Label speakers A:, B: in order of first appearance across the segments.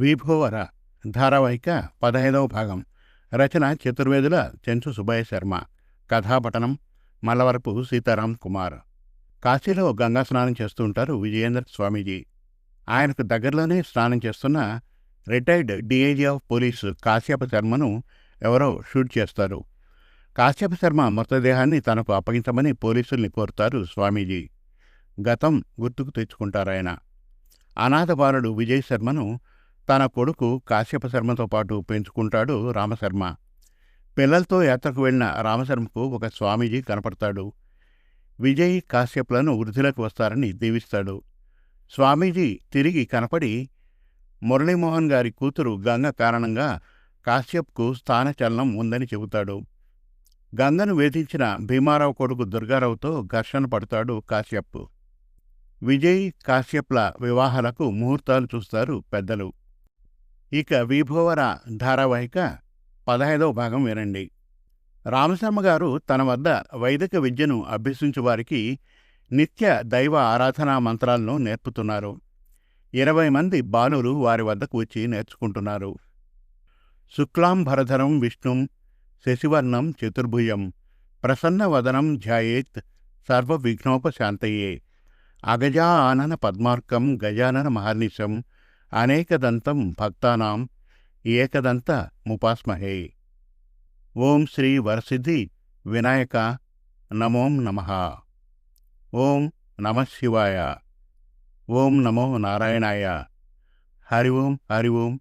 A: విభోవర ధారావాహిక పదహైదవ భాగం. రచన చతుర్వేదుల చెంచు సుబ్బయ్య శర్మ. కథాపఠనం మల్లవరపు సీతారాం కుమార్. కాశీలో గంగా స్నానం చేస్తూ ఉంటారు విజయేంద్ర స్వామీజీ. ఆయనకు దగ్గరలోనే స్నానం చేస్తున్న retired DIG of police Kashyapa శర్మను ఎవరో షూట్ చేస్తారు. కాశ్యప శర్మ మృతదేహాన్ని తనకు అప్పగించమని పోలీసుల్ని కోరుతారు స్వామీజీ. గతం గుర్తుకు తెచ్చుకుంటారాయన. అనాథ బాలుడు విజయ్ శర్మను తన కొడుకు కాశ్యప శర్మతో పాటు పెంచుకుంటాడు రామశర్మ. పిల్లలతో యాత్రకు వెళ్ళిన రామశర్మకు ఒక స్వామీజీ కనపడతాడు. విజయ్ కాశ్యప్లను వృద్ధిలోకి వస్తారని దీవిస్తాడు. స్వామీజీ తిరిగి కనపడి మురళీమోహన్ గారి కూతురు గంగ కారణంగా కాశ్యప్కు స్థానచలనం ఉందని చెబుతాడు. గంగను వేధించిన భీమారావు కొడుకు దుర్గారావుతో ఘర్షణ పడతాడు కాశ్యప్. విజయ్ కాశ్యప్ల వివాహాలకు ముహూర్తాలు చూస్తారు పెద్దలు. ఇక విభోవర ధారావాహిక పదహైదవ భాగం వినండి. రామశర్మ గారు తన వద్ద వైదిక విద్యను అభ్యసించువారికి నిత్య దైవ ఆరాధనా మంత్రాలను నేర్పుతున్నారు. ఇరవై మంది బాలురు వారి వద్దకు వచ్చి నేర్చుకుంటున్నారు. శుక్లాంభరధరం విష్ణుం శశివర్ణం చతుర్భుజం ప్రసన్నవదనం ధ్యాయేత్ సర్వవిఘ్నోపశాంతయే. అగజా ఆనన పద్మార్కం గజానన మహర్నిశం అనేకదంతం భక్తానాం ఏకదంత ముపాస్మహే. ఓం శ్రీ వరసిద్ధి వినాయక నమోం నమ. ఓం నమ శివాయ. ఓం నమో నారాయణాయ. హరి ఓం హరి ఓం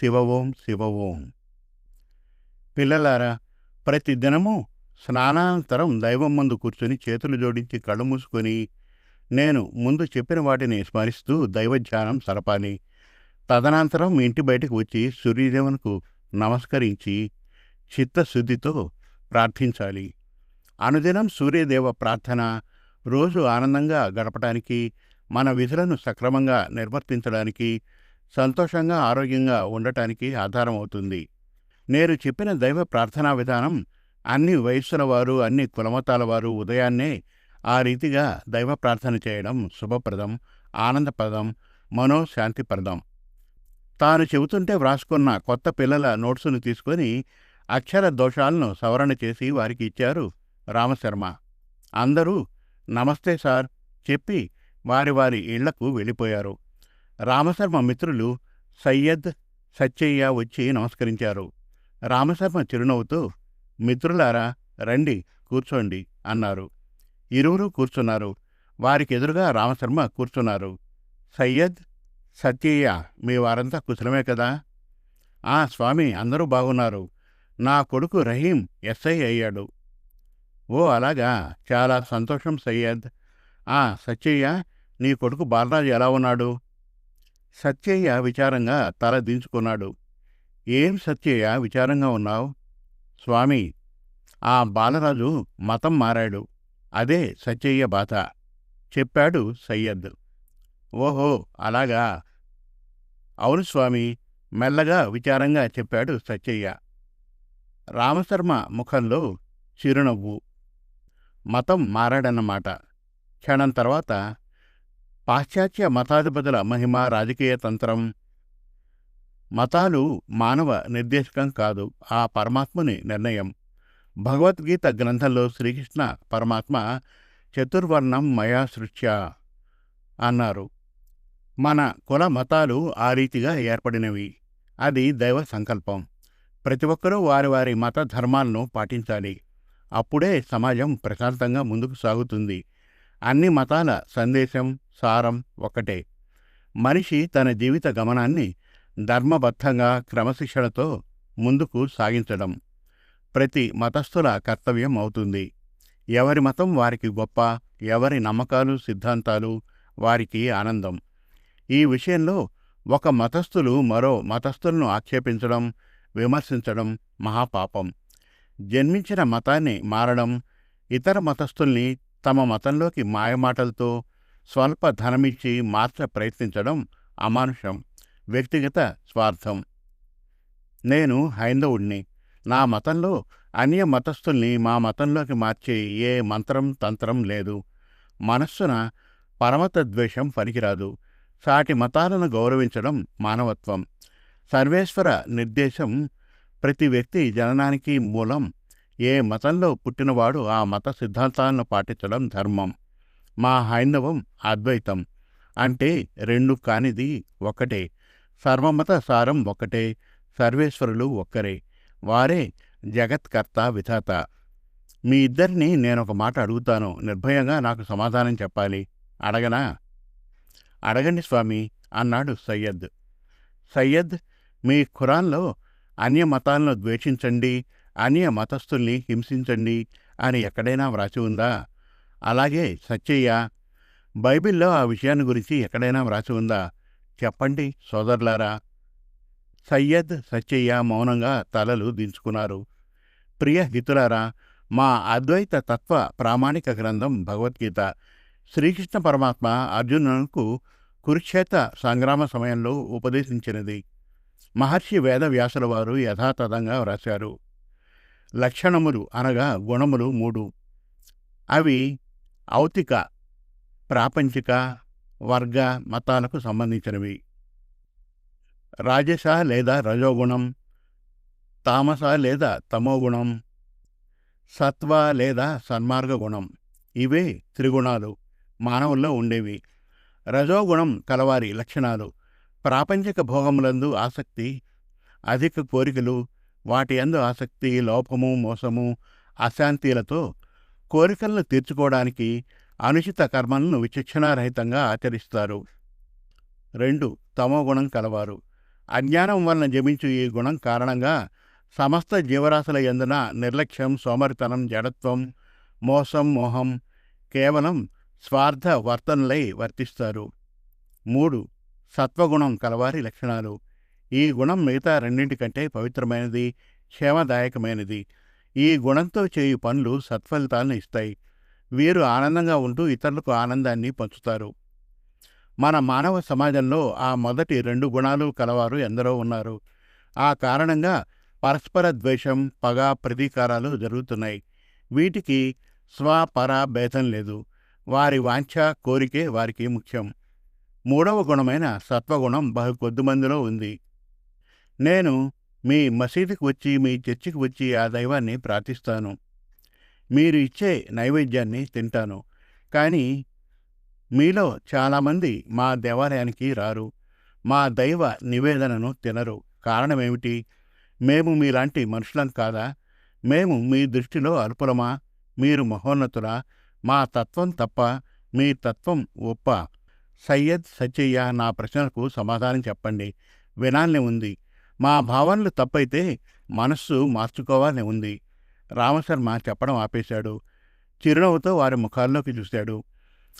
A: శివ ఓం శివ ఓం. పిల్లలారా ప్రతి దినము స్నానానంతరం దైవం ముందు కూర్చుని చేతులు జోడించి కళ్ళు మూసుకొని నేను ముందు చెప్పిన వాటిని స్మరిస్తూ దైవధ్యానం సరపాలి. తదనంతరం ఇంటి బయటకు వచ్చి సూర్యదేవునకు నమస్కరించి చిత్తశుద్ధితో ప్రార్థించాలి. అనుదినం సూర్యదేవ ప్రార్థన రోజు ఆనందంగా గడపడానికి మన విధులను సక్రమంగా నిర్వర్తించడానికి సంతోషంగా ఆరోగ్యంగా ఉండటానికి ఆధారం అవుతుంది నేను చెప్పిన దైవ ప్రార్థనా విధానం అన్ని వయస్సుల వారు అన్ని కులమతాల వారు ఉదయాన్నే ఆ రీతిగా దైవ ప్రార్థన చేయడం శుభప్రదం ఆనందప్రదం మనోశాంతిప్రదం. తాను చెబుతుంటే వ్రాసుకున్న కొత్త పిల్లల నోట్సును తీసుకొని అక్షర దోషాలను సవరణ చేసి వారికి ఇచ్చారు రామశర్మ. అందరూ నమస్తే సార్ చెప్పి వారి వారి ఇళ్ళకు వెళ్ళిపోయారు. రామశర్మ మిత్రులు సయ్యద్ సచ్చయ్య వచ్చి నమస్కరించారు. రామశర్మ చిరునవ్వుతూ మిత్రులారా రండి కూర్చోండి అన్నారు. ఇరువురు కూర్చున్నారు. వారికి ఎదురుగా రామశర్మ కూర్చున్నారు. సయ్యద్ సత్యయ్య మీ వారంతా కుశలమే కదా? ఆ స్వామి అందరూ బాగున్నారు. నా కొడుకు రహీం ఎస్ఐ అయ్యాడు. ఓ అలాగా. చాలా సంతోషం సయ్యద్. ఆ సత్యయ్య నీ కొడుకు బాలరాజు ఎలా ఉన్నాడు? సత్యయ్య విచారంగా తల దించుకున్నాడు. ఏం సత్యయ్య విచారంగా ఉన్నావు? స్వామి ఆ బాలరాజు మతం మారాడు. అదే సత్యయ్య బాధ. చెప్పాడు సయ్యద్. ఓహో అలాగా. అవును స్వామి మెల్లగా విచారంగా చెప్పాడు సత్యయ్య. రామశర్మ ముఖంలో చిరునవ్వు. మతం మారాడన్నమాట. క్షణం తర్వాత పాశ్చాత్య మతాధిపతుల మహిమ రాజకీయ తంత్రం. మతాలు మానవ నిర్దేశకం కాదు ఆ పరమాత్మని నిర్ణయం. భగవద్గీత గ్రంథంలో శ్రీకృష్ణ పరమాత్మ చతుర్వర్ణం మయా సృష్ట్య అన్నారు. మన కుల మతాలు ఆ రీతిగా ఏర్పడినవి. అది దైవ సంకల్పం. ప్రతి ఒక్కరూ వారి వారి మత ధర్మాలను పాటించాలి. అప్పుడే సమాజం ప్రశాంతంగా ముందుకు సాగుతుంది. అన్ని మతాల సందేశం సారం ఒక్కటే. మనిషి తన జీవిత గమనాన్ని ధర్మబద్ధంగా క్రమశిక్షణతో ముందుకు సాగించడం. ప్రతి మతస్థుల కర్తవ్యం అవుతుంది. ఎవరి మతం వారికి గొప్ప ఎవరి నమ్మకాలు సిద్ధాంతాలు వారికి ఆనందం. ఈ విషయంలో ఒక మతస్థులు మరో మతస్థులను ఆక్షేపించడం విమర్శించడం మహాపాపం. జన్మించిన మతాన్ని మారడం ఇతర మతస్థుల్ని తమ మతంలోకి మాయమాటలతో స్వల్ప ధనమిచ్చి మార్చ ప్రయత్నించడం అమానుషం వ్యక్తిగత స్వార్థం. నేను హైందవుణ్ణి నా మతంలో అన్య మతస్థుల్ని మా మతంలోకి మార్చే ఏ మంత్రం తంత్రం లేదు. మనస్సున పరమత ద్వేషం పనికిరాదు. సాటి మతాలను గౌరవించడం మానవత్వం. సర్వేశ్వర నిర్దేశం ప్రతి వ్యక్తి జననానికి మూలం. ఏ మతంలో పుట్టినవాడు ఆ మత సిద్ధాంతాలను పాటించడం ధర్మం. మా హైందవం అద్వైతం. అంటే రెండు కానిది ఒకటే. సర్వమత సారం ఒకటే. సర్వేశ్వరులు ఒక్కరే. వారే జగత్కర్త విధాత. మీ ఇద్దరిని నేనొక మాట అడుగుతాను. నిర్భయంగా నాకు సమాధానం చెప్పాలి. అడగనా? అడగండి స్వామి అన్నాడు సయ్యద్. సయ్యద్ మీ ఖురాన్లో అన్య మతాలను ద్వేషించండి అన్య మతస్థుల్ని హింసించండి అని ఎక్కడైనా వ్రాసి ఉందా? అలాగే సత్యయ్య బైబిల్లో ఆ విషయాన్ని గురించి ఎక్కడైనా వ్రాసి ఉందా? చెప్పండి సోదరులారా. సయ్యద్ సత్యయ్య మౌనంగా తలలు దించుకున్నారు. ప్రియ హితులారా మా అద్వైత తత్వ ప్రామాణిక గ్రంథం భగవద్గీత శ్రీకృష్ణ పరమాత్మ అర్జునులకు కురుక్షేత్ర సంగ్రామ సమయంలో ఉపదేశించినది. మహర్షి వేదవ్యాసుల వారు యథాతథంగా వ్రాశారు. లక్షణములు అనగా గుణములు మూడు. అవి ఔతిక ప్రాపంచిక వర్గ మతాలకు సంబంధించినవి. రాజస లేదా రజోగుణం తామస లేదా తమోగుణం సత్వ లేదా సన్మార్గ గుణం ఇవే త్రిగుణాలు. మానవుల్లో ఉండేవి. రజోగుణం కలవారి లక్షణాలు. ప్రాపంచిక భోగములందు ఆసక్తి అధిక కోరికలు వాటి యందు ఆసక్తి లోపము మోసము అశాంతిలతో కోరికలను తీర్చుకోవడానికి అనుచిత కర్మలను విచక్షణారహితంగా ఆచరిస్తారు. రెండు తమోగుణం కలవారు. అజ్ఞానం వలన జమించు ఈ గుణం కారణంగా సమస్త జీవరాశుల ఎందున నిర్లక్ష్యం సోమరితనం జడత్వం మోసం మోహం కేవలం స్వార్థ వర్తనలై వర్తిస్తారు. మూడు సత్వగుణం కలవారి లక్షణాలు. ఈ గుణం మిగతా రెండింటికంటే పవిత్రమైనది క్షేమదాయకమైనది. ఈ గుణంతో చేయు పనులు సత్ఫలితాలను ఇస్తాయి. వీరు ఆనందంగా ఉంటూ ఇతరులకు ఆనందాన్ని పంచుతారు. మన మానవ సమాజంలో ఆ మొదటి రెండు గుణాలు కలవారు ఎందరో ఉన్నారు. ఆ కారణంగా పరస్పర ద్వేషం పగ ప్రతీకారాలు జరుగుతున్నాయి. వీటికి స్వపర భేదం లేదు. వారి వాంఛ కోరికే వారికి ముఖ్యం. మూడవ గుణమైన సత్వగుణం బహు కొద్దిమందిలో ఉంది. నేను మీ మసీదుకు వచ్చి మీ చర్చికి వచ్చి ఆ దైవాన్ని ప్రార్థిస్తాను. మీరు ఇచ్చే నైవేద్యాన్ని తింటాను. కానీ మీలో చాలామంది మా దేవాలయానికి రారు. మా దైవ నివేదనను తినరు. కారణమేమిటి? మేము మీలాంటి మనుషులం కాదా? మేము మీ దృష్టిలో అల్పులమా మీరు మహోన్నతులా? మా తత్వం తప్ప మీ తత్వం ఒప్ప. సయ్యద్ సచ్చయ్య నా ప్రశ్నలకు సమాధానం చెప్పండి. వినాలని ఉంది. మా భావనలు తప్పైతే మనస్సు మార్చుకోవాలని ఉంది. రామశర్మ చెప్పడం ఆపేశాడు. చిరునవ్వుతో వారి ముఖాల్లోకి చూశాడు.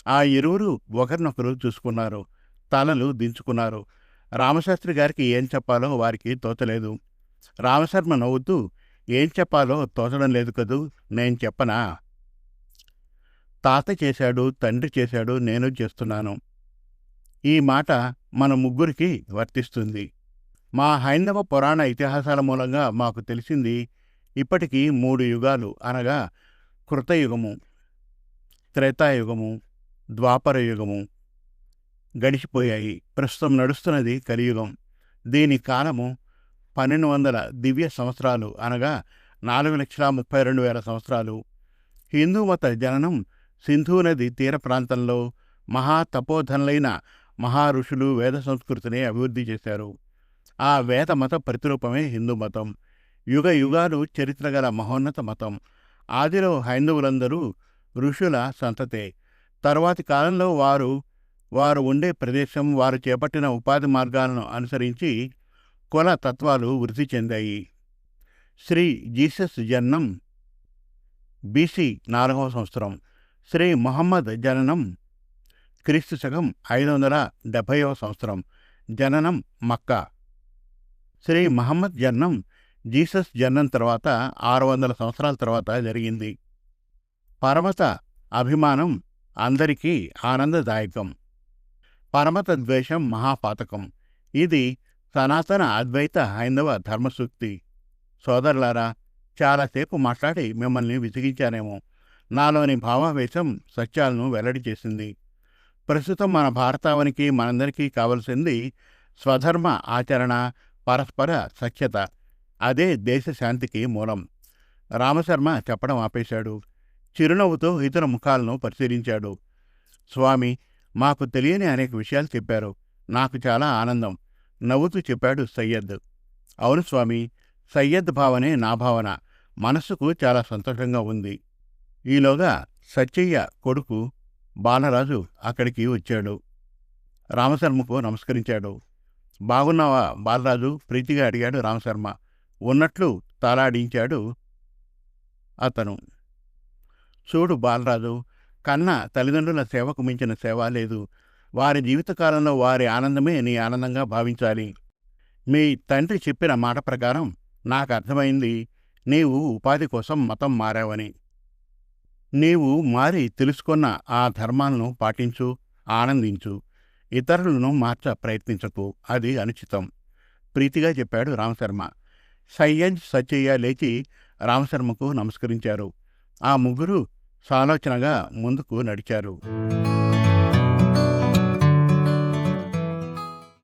A: ఆ ఇరువురు ఒకరినొకరు చూసుకున్నారు. తలలు దించుకున్నారు. రామశాస్త్రి గారికి ఏం చెప్పాలో వారికి తోచలేదు. రామశర్మ నవ్వుతూ ఏం చెప్పాలో తోచడం లేదు కదూ? నేను చెప్పనా? తాత చేశాడు తండ్రి చేశాడు నేను చేస్తున్నాను. ఈ మాట మన ముగ్గురికి వర్తిస్తుంది. మా హైందవ పురాణ ఇతిహాసాల మూలంగా మాకు తెలిసింది ఇప్పటికీ మూడు యుగాలు అనగా కృతయుగము త్రేతాయుగము ద్వాపర యుగము గడిచిపోయాయి. ప్రస్తుతం నడుస్తున్నది కలియుగం. దీని కాలము పన్నెండు వందల దివ్య సంవత్సరాలు అనగా నాలుగు లక్షల ముప్పై రెండు వేల సంవత్సరాలు. హిందూ మత జననం సింధూ నది తీర ప్రాంతంలో మహా మహారుషులు ఋషులు వేద సంస్కృతిని అభివృద్ధి చేశారు. ఆ వేద మత ప్రతిరూపమే హిందూ మతం. యుగ యుగాలు చరిత్ర గల మహోన్నత మతం. ఆదిలో హైందవులందరూ ఋషుల సంతతే. తరువాతి కాలంలో వారు వారు ఉండే ప్రదేశం వారు చేపట్టిన ఉపాధి మార్గాలను అనుసరించి కుల తత్వాలు వృద్ధి చెందాయి. శ్రీ జీసస్ జననం బీసీ నాలుగవ సంవత్సరం. శ్రీ మొహమ్మద్ జననం క్రీస్తు శకం ఐదు వందల డెబ్భైవ సంవత్సరం. జననం మక్కా. శ్రీ మహమ్మద్ జననం జీసస్ జననం తర్వాత ఆరు వందల సంవత్సరాల తర్వాత జరిగింది. పరమత అభిమానం అందరికీ ఆనందదాయకం. పరమత ద్వేషం మహాపాతకం. ఇది సనాతన అద్వైత హైందవ ధర్మసూక్తి సోదరులారా చాలాసేపు మాట్లాడి మిమ్మల్ని విసిగించానేమో. నాలోని భావావేశం సత్యాలను వెల్లడి చేసింది. ప్రస్తుతం మన భారతావనికి మనందరికీ కావలసింది స్వధర్మ ఆచరణ పరస్పర సఖ్యత. అదే దేశ శాంతికి మూలం. రామశర్మ చెప్పడం ఆపేశాడు. చిరునవ్వుతో ఇతర ముఖాలను పరిశీలించాడు. స్వామి మాకు తెలియని అనేక విషయాలు చెప్పారు. నాకు చాలా ఆనందం. నవ్వుతూ చెప్పాడు సయ్యద్. అవును స్వామి సయ్యద్ భావనే నా భావన. మనస్సుకు చాలా సంతోషంగా ఉంది. ఈలోగా సచ్చయ్య కొడుకు బాలరాజు అక్కడికి వచ్చాడు. రామశర్మకు నమస్కరించాడు. బాగున్నావా బాలరాజు? ప్రీతిగా అడిగాడు రామశర్మ. ఉన్నట్లు తలాడించాడు అతను. చూడు బాలరాజు కన్న తల్లిదండ్రుల సేవకు మించిన సేవ లేదు. వారి జీవితకాలంలో వారి ఆనందమే నీ ఆనందంగా భావించాలి. మీ తండ్రి చెప్పిన మాట ప్రకారం నాకు అర్థమైంది. నీవు ఉపాధి కోసం మతం మారావని. నీవు మారి తెలుసుకున్న ఆ ధర్మాలను పాటించు ఆనందించు ఇతరులను మార్చ ప్రయత్నించకు. అది అనుచితం. ప్రీతిగా చెప్పాడు రామశర్మ. సయ్యద్ సచ్చయ్య లేచి రామశర్మకు నమస్కరించారు. ఆ ముగ్గురు సాలోచనగా ముందుకు నడిచారు.